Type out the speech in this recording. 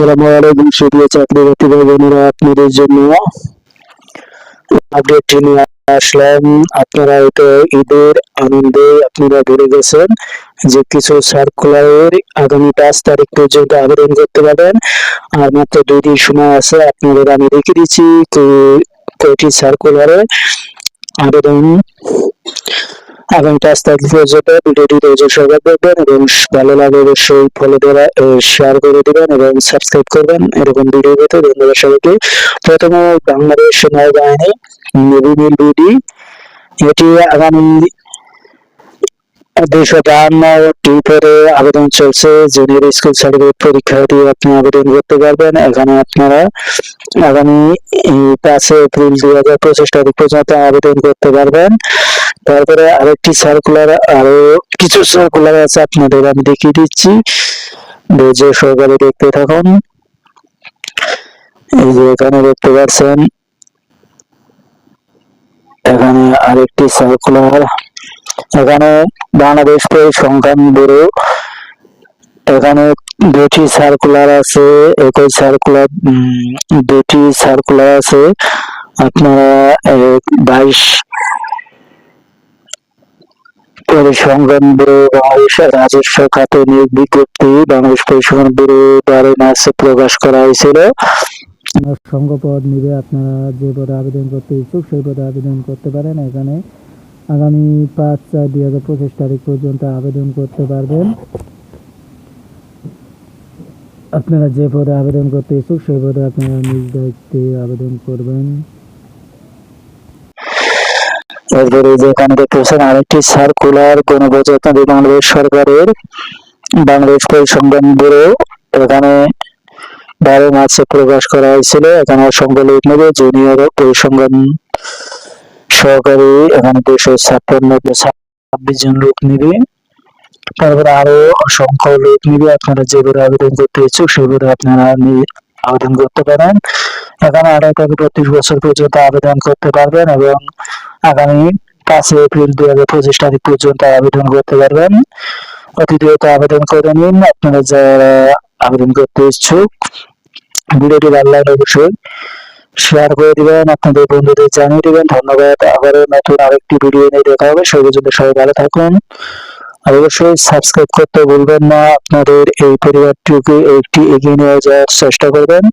আসসালামু আলাইকুম, সুপ্রিয় চাকরি বাকরি ভাই আপনাদের জন্য আপডেট নিয়ে আসলাম। আপনারা হয়তো ঈদের আনন্দে আপনারা ভুলে গেছেন যে কিছু সার্কুলারের আগামী পাঁচ তারিখ পর্যন্ত আবেদন করতে পারবেন। আর মাত্র দুই দিন সময় আছে, আপনাদের আমি রেখে দিচ্ছি কয়টি সার্কুলারে আবেদন আগামী পাঁচ তারিখ ভিডিওটি ধৈর্য সহকারে দেখবেন এবং ভালো লাগে অবশ্যই ফলো দেওয়া শেয়ার করে দেবেন এবং সাবস্ক্রাইব করবেন। এরকম ভিডিও পেতে ধন্যবাদ সবাইকে। প্রথমে বাংলাদেশ নৌবাহিনী নেভি মিল বিডি, এটি আগামী দুইশো বাহান্নটি পদে আবেদন চলছে। জুনিয়র স্কুল সার্টিফিকেট পরীক্ষা দিয়ে আপনি আবেদন করতে পারবেন। এখানে আপনারা আগামী পাঁচই এপ্রিল দুই হাজার পঁচিশ তারিখ পর্যন্ত আবেদন করতে পারবেন। তারপরে আরেকটি সার্কুলার আরও কিছু সার্কুলার আছে আপনাদের, আমি দেখিয়ে দিচ্ছি। ধৈর্য সহকারে দেখতে থাকুন। এই যে এখানে দেখতে পাচ্ছেন, এখানে আরেকটি সার্কুলার এখানে বাংলাদেশ পরিসংখ্যান ব্যুরো এখানে দুটি সার্কুলার আছে, একই সার্কুলার দুটি সার্কুলার আছে। আপনারা বাইশ পরিসংখ্যান ব্যুরো রাজস্ব খাতে নিয়োগ বিজ্ঞপ্তি বাংলাদেশ পরিসংখ্যান ব্যুরো বারো মার্চে প্রকাশ করা হয়েছিল। সংঘ পদ নিবে আপনারা যে পদে আবেদন করতে ইচ্ছুক সেই পদে আবেদন করতে পারেন। এখানে আগামী পাঁচ চার দুই হাজার পঁচিশ তারিখ পর্যন্ত আবেদন করতে পারবেন। আপনারা যে পদে আবেদন করতে ইচ্ছুক সেই পদে আপনারা নিজ দায়িত্বে আবেদন করবেন। এরপরে যে এখানে দেখতে পাচ্ছেন, আরেকটি সার্কুলার গণপ্রজাতন্ত্রী বাংলাদেশ সরকারের বাংলাদেশ পরিসংখ্যান ব্যুরো। এখানে বারো মার্চে প্রকাশ করা হয়েছিল। এখানে অসংখ্য লোক নেবে জুনিয়র পরিসংখ্যান সহকারী। এখানে দুশো ছাপ্পান্ন ছাব্বিশ জন লোক নেবে। তারপরে আরও অসংখ্য লোক নেবে। আপনারা যে বোর্ডে আবেদন করতে ইচ্ছুক বোর্ডে আপনারা আবেদন করতে পারেন। এখানে আড়াই থেকে বত্রিশ বছর পর্যন্ত আবেদন করতে পারবেন এবং আগামী পাঁচই এপ্রিল দুই হাজার পঁচিশ তারিখ পর্যন্ত আবেদন করতে পারবেন। অতি দ্রুত আবেদন করে নিন। আপনারা যারা আবেদন করতে ইচ্ছুক, ভিডিওটি ভালো লাগলে অবশ্যই শেয়ার করে দিবেন। আপনাদের বন্ধুদের জানিয়ে দিবেন। ধন্যবাদ। আবারও নতুন আরেকটি ভিডিও নিয়ে দেখা হবে। সেই পর্যন্ত সবাই ভালো থাকুন। আর অবশ্যই সাবস্ক্রাইব করতে ভুলবেন না। আপনাদের এই পরিবারটিকে একটি এগিয়ে নিয়ে যাওয়ার চেষ্টা করবেন।